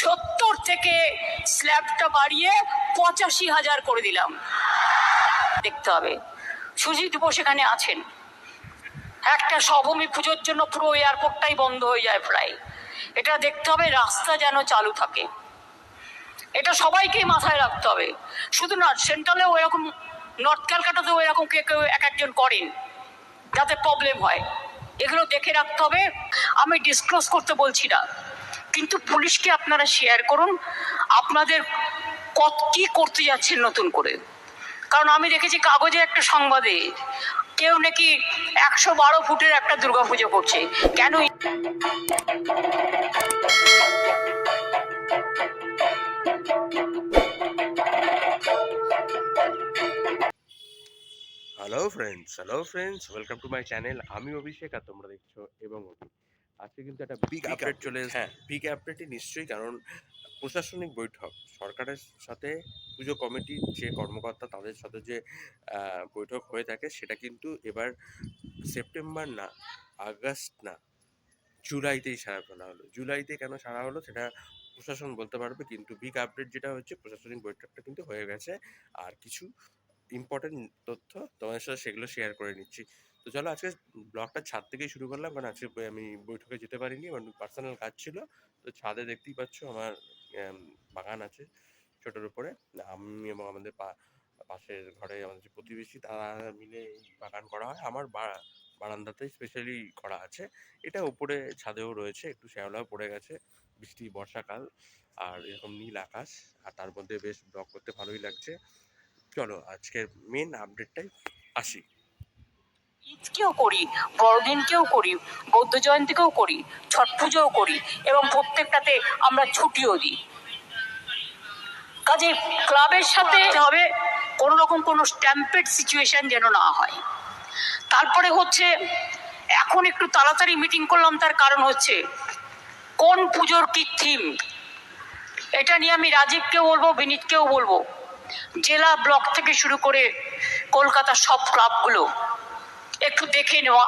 সত্তর থেকে স্ল্যাবটা বাড়িয়ে পঁচাশি হাজার করে দিলাম। দেখতে হবে। সুজিত বোস এখানে আছেন। একটা সভূমি পুজোর জন্য পুরো এয়ারপোর্টটাই বন্ধ হয়ে যায় প্রায়। এটা দেখতে হবে রাস্তা যেন চালু থাকে। এটা সবাইকেই মাথায় রাখতে হবে। শুধু না, সেন্ট্রালেও এরকম, নর্থ ক্যালকাটাতেও এরকম কে কেউ এক একজন করেন, যাতে প্রবলেম হয়। এগুলো দেখে রাখতে হবে। আমি ডিসক্লোজ করতে বলছি না। কিন্তু পুলিশকে আপনারা শেয়ার করুন, আপনাদের কত, কি করতে যাচ্ছেন নতুন করে? কারণ আমি দেখেছি কাগজে একটা সংবাদে, কেউ নাকি একশো বারো ফুটের একটা দুর্গাপুজো করছে। কেন hello friends hello friends welcome to my channel আমি অভিষেক আর তোমরা দেখছ এবং অভি আজকে কিন্তু একটা বিগ আপডেট চলে এসেছে। হ্যাঁ বিগ আপডেটই নিশ্চয়ই কারণ প্রশাসনিক বৈঠক সরকারের সাথে পুজো কমিটির যে কর্মকর্তা তাদের সাথে যে বৈঠক হয়ে থাকে সেটা কিন্তু এবার সেপ্টেম্বর না আগস্ট না জুলাইতেই সারা ফেলা হলো। জুলাইতে কেন সারা হলো সেটা প্রশাসন বলতে পারবে কিন্তু বিগ আপডেট যেটা হচ্ছে প্রশাসনিক বৈঠকটা কিন্তু হয়ে গেছে। আর কিছু ইম্পর্টেন্ট তথ্য তোমাদের সাথে সেগুলো শেয়ার করে নিচ্ছি। তো চলো আজকে ব্লগটা ছাদ থেকেই শুরু করলাম। কারণ আজকে আমি বৈঠকে যেতে পারিনি, আমার পার্সোনাল কাজ ছিল। তো ছাদে দেখতেই পাচ্ছ আমার বাগান আছে ছোটোর উপরে। আমি এবং আমাদের পাশের ঘরে আমাদের যে প্রতিবেশী, তারা মিলে বাগান করা হয়। আমার বারান্দাতে স্পেশালি করা আছে। এটা উপরে ছাদেও রয়েছে, একটু শ্যাওলাও পড়ে গেছে। বৃষ্টি, বর্ষাকাল, আর এরকম নীল আকাশ, আর তার মধ্যে বেশ ব্লগ করতে ভালোই লাগছে। চলো আজকের মেন আপডেটটাই আসি। ঈদকেও করি, বড়দিনকেও করি, বৌদ্ধ জয়ন্তীকেও করি, ছট পুজোও করি এবং প্রত্যেকটাতে আমরা ছুটিও দিই। কাজে ক্লাবের সাথে হবে কোনো রকম কোনো স্ট্যাম্পেড সিচুয়েশন যেন না হয়। তারপরে হচ্ছে, এখন একটু তাড়াতাড়ি মিটিং করলাম, তার কারণ হচ্ছে, কোন পুজোর কি থিম এটা নিয়ে আমি রাজীবকেও বলব, বিনীতকেও বলব। জেলা ব্লক থেকে শুরু করে কলকাতার সব ক্লাবগুলো একটু দেখে নেওয়া।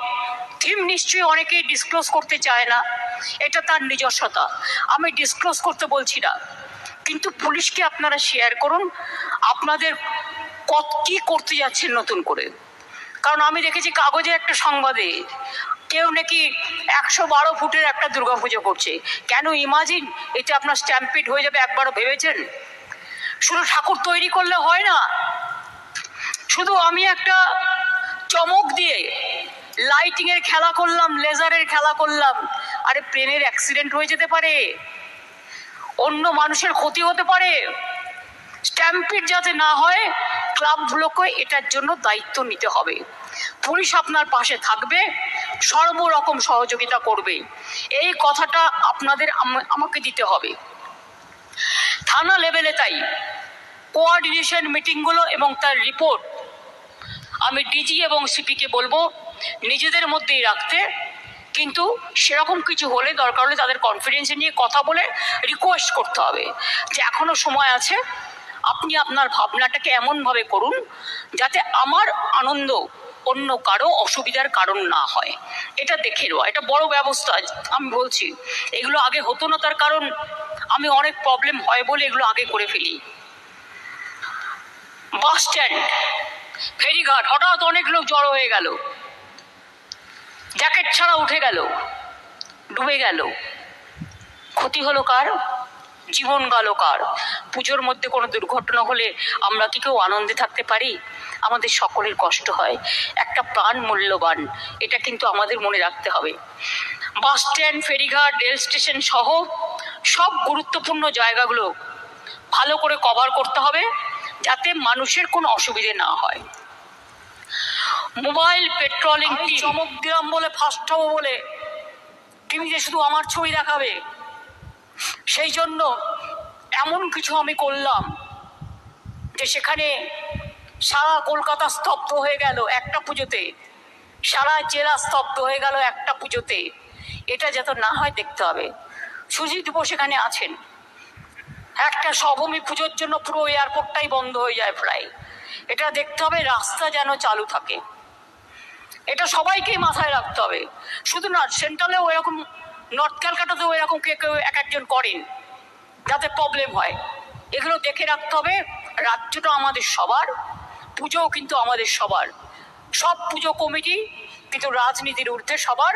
থিম নিশ্চয়ই অনেকেই ডিসক্লোজ করতে চায় না। এটা তার নিজস্বতা। আমি ডিসক্লোজ করতে বলছি না। কিন্তু পুলিশকে আপনারা শেয়ার করুন, আপনাদের কত কি করতে যাচ্ছেন নতুন করে। কারণ আমি দেখেছি কাগজে একটা সংবাদে কেউ নাকি একশো বারো ফুটের একটা দুর্গাপুজো করছে। কেন ইমাজিন এটা আপনার স্ট্যাম্পিড হয়ে যাবে একবারও ভেবেছেন? শুধু ঠাকুর তৈরি করলে হয় না। শুধু আমি একটা চমক দিয়ে লাইটিং এর খেলা করলাম লেজারের খেলা করলাম। আরে প্লেনের অ্যাক্সিডেন্ট হয়ে যেতে পারে। অন্য মানুষের ক্ষতি হতে পারে। স্ট্যাম্পিড যাতে না হয়, ক্লাবগুলোকে এটার জন্য দায়িত্ব নিতে হবে। পুলিশ আপনার পাশে থাকবে, সর্বরকম সহযোগিতা করবে। এই কথাটা আপনাদের আম- আমাকে দিতে হবে। থানা লেভেলে তাই। কোঅর্ডিনেশন মিটিংগুলো এবং তার রিপোর্ট আমি ডিজি এবং সিপিকে বলব, নিজেদের মধ্যেই রাখতে। কিন্তু সেরকম কিছু হলে দরকার হলে তাদের কনফিডেন্স নিয়ে কথা বলে রিকোয়েস্ট করতে হবে যে এখনও সময় আছে, আপনি আপনার ভাবনাটাকে এমনভাবে করুন যাতে আমার আনন্দ অন্য কারও অসুবিধার কারণ না হয়। এটা দেখে নেওয়া, এটা বড় ব্যবস্থা আমি বলছি। এগুলো আগে হতো না তার কারণ আমি অনেক প্রবলেম হয় বলে এগুলো আগে করে ফেলি। বাস স্ট্যান্ড ফেরিঘাট, হঠাৎ অনেক লোক জড়ো হয়ে গেল। জ্যাকেট ছাড়া উঠে গেল, ডুবে গেল। ক্ষতি হলো কার? জীবন গেল কার? পুজোর মধ্যে কোনো দুর্ঘটনা হলে আমরা কি কেউ আনন্দে থাকতে পারি? আমাদের সকলের কষ্ট হয়। একটা প্রাণ মূল্যবান, এটা কিন্তু আমাদের মনে রাখতে হবে। বাস স্ট্যান্ড, ফেরিঘাট, রেল স্টেশন সহ সব গুরুত্বপূর্ণ জায়গাগুলো ভালো করে কভার করতে হবে যাতে মানুষের কোনো অসুবিধে না হয়। মোবাইল পেট্রোলিং চমক দিলাম বলে ফার্স্ট হব বলে। টিভিতে শুধু আমার ছবি দেখাবে সেই জন্য এমন কিছু আমি করলাম যে সেখানে সারা কলকাতা স্তব্ধ হয়ে গেল একটা পুজোতে। সারা জেলা স্তব্ধ হয়ে গেল একটা পুজোতে। এটা যাতে না হয় দেখতে হবে। সুজিত বোস এখানে আছেন। একটা সভূমি পুজোর জন্য পুরো এয়ারপোর্টটাই বন্ধ হয়ে যায় প্রায়। এটা দেখতে হবে রাস্তা যেন চালু থাকে। এটা সবাইকেই মাথায় রাখতে হবে। শুধু না, সেন্ট্রালেও এরকম নর্থ ক্যালকাটাতেও এরকম কে কেউ এক একজন করেন, যাতে প্রবলেম হয়। এগুলো দেখে রাখতে হবে, রাজ্যটা আমাদের সবার, পুজোও কিন্তু আমাদের সবার। সব পুজো কমিটি কিন্তু রাজনীতির ঊর্ধ্বে সবার,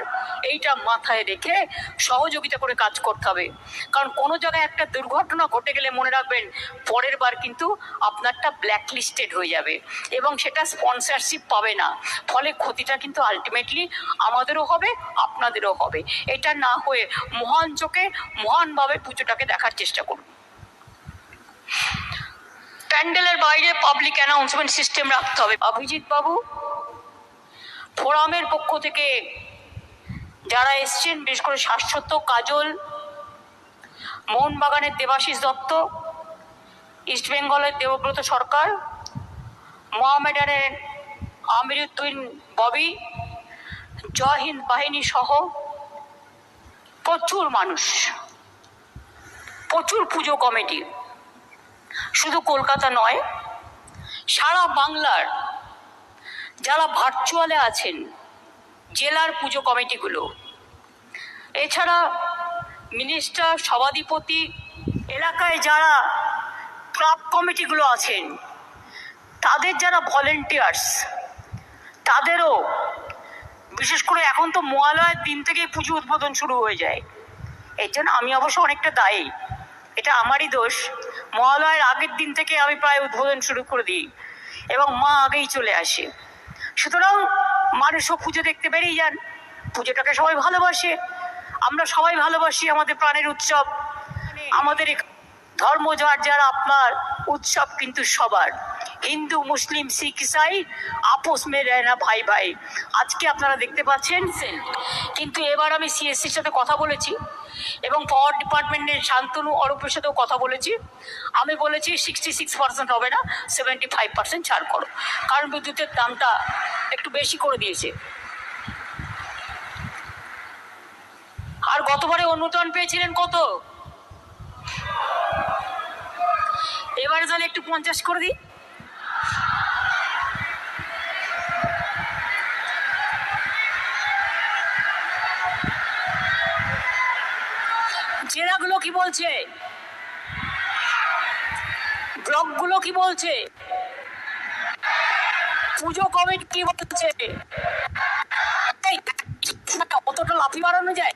এইটা মাথায় রেখে সহযোগিতা করে কাজ করতে হবে। কারণ কোনো জায়গায় একটা দুর্ঘটনা ঘটে গেলে মনে রাখবেন, পরের বার কিন্তু আপনারটা ব্ল্যাকলিস্টেড হয়ে যাবে এবং সেটা স্পন্সরশিপ পাবে না। ফলে ক্ষতিটা কিন্তু আলটিমেটলি আমাদেরও হবে, আপনাদেরও হবে। এটা না হয়ে মহান চোখে মহানভাবে পুজোটাকে দেখার চেষ্টা করুন। প্যান্ডেলের বাইরে পাবলিক অ্যানাউন্সমেন্ট সিস্টেম রাখতে হবে। অভিজিৎ বাবু ফোরামের পক্ষ থেকে যারা এসছেন, বিশেষ করে শাশ্বত কাজল, মোহনবাগানের দেবাশিস দত্ত, ইস্ট বেঙ্গলের দেবব্রত সরকার, মোহামেডানের আমিরুদ্দিন ববি, জয় হিন্দ বাহিনী সহ প্রচুর মানুষ। প্রচুর পুজো কমিটি। শুধু কলকাতা নয়, সারা বাংলার যারা ভার্চুয়ালে আছেন, জেলার পুজো কমিটিগুলো, এছাড়া মিনিস্টার সভাধিপতি, এলাকায় যারা ক্লাব কমিটিগুলো আছেন, তাদের যারা ভলেন্টিয়ার্স তাদেরও বিশেষ করে এখন তো মহালয়ের দিন থেকেই পুজো উদ্বোধন শুরু হয়ে যায়। এর জন্য আমি অবশ্য অনেকটা দায়ী। এটা আমারই দোষ। মহালয়ের আগের দিন থেকে আমি প্রায় উদ্বোধন শুরু করে দিই এবং মা আগেই চলে আসে। সুতরাং মানুষও পুজো দেখতে বেরিয়ে যান। পুজোটাকে সবাই ভালোবাসে। আমরা সবাই ভালোবাসি আমাদের প্রাণের উৎসব। আমাদের ধর্ম যার যার আপনার উৎসব কিন্তু সবার। হিন্দু, মুসলিম, শিখ, ইসাই আপোষ মে না ভাই ভাই। আজকে আপনারা দেখতে পাচ্ছেন। কিন্তু এবার আমি সিএসসির সাথে কথা বলেছি। এবং পাওয়ার ডিপার্টমেন্টের শান্তনু অরূপের সাথেও কথা বলেছি। আমি বলেছি সিক্সটি সিক্স পার্সেন্ট হবে না সেভেন্টি ফাইভ পার্সেন্ট ছাড় করো। কারণ বিদ্যুতের দামটা একটু বেশি করে দিয়েছে। আর গতবারে অনুদান পেয়েছিলেন কত? এবারে তাহলে একটু পঞ্চাশ করে দিই। জেলাগুলো কি বলছে? ব্লকগুলো কি বলছে? পুজো কমিটি কি বলছে? অতটা লাফি যায়?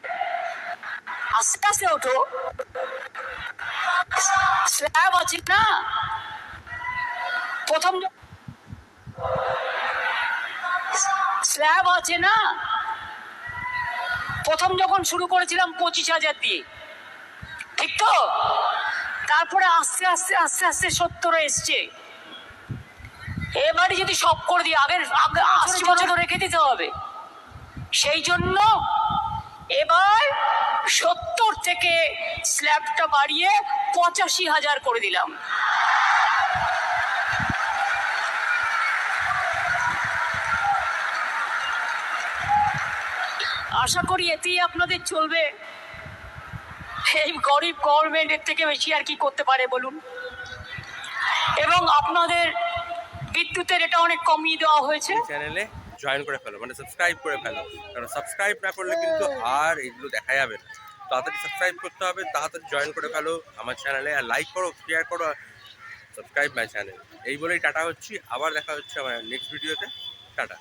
আস্তে আস্তে ওঠো। স্ল্যাব আছে না? প্রথম স্ল্যাব আছে না? প্রথম যখন শুরু করেছিলাম পঁচিশ হাজার দিয়ে। তো? তারপরে আস্তে আস্তে আস্তে আস্তে সত্তর এসছে। এবারে যদি সব করে দিই আগের আগে আশি বছর রেখে দিতে হবে। সেই জন্য এবার সত্তর থেকে স্ল্যাবটা বাড়িয়ে পঁচাশি হাজার করে দিলাম। আশা করি এতেই আপনাদের চলবে। এই গরিব গভর্নমেন্টের থেকে বেশি আর কি করতে পারে বলুন? এবং আপনাদের বিদ্যুতের এটা অনেক কমিয়ে দেওয়া হয়েছে। চ্যানেলে জয়েন করে ফেলো মানে সাবস্ক্রাইব করে ফেলো। কারণ সাবস্ক্রাইব না করলে কিন্তু আর এগুলো দেখা যাবে না। তাড়াতাড়ি সাবস্ক্রাইব করতে হবে, তাড়াতাড়ি জয়েন করে ফেলো আমার চ্যানেলে আর লাইক করো শেয়ার করো সাবস্ক্রাইব মাই চ্যানেল এই বলেই টাটা হচ্ছি। আবার দেখা হচ্ছে আমার নেক্সট ভিডিওতে টাটা।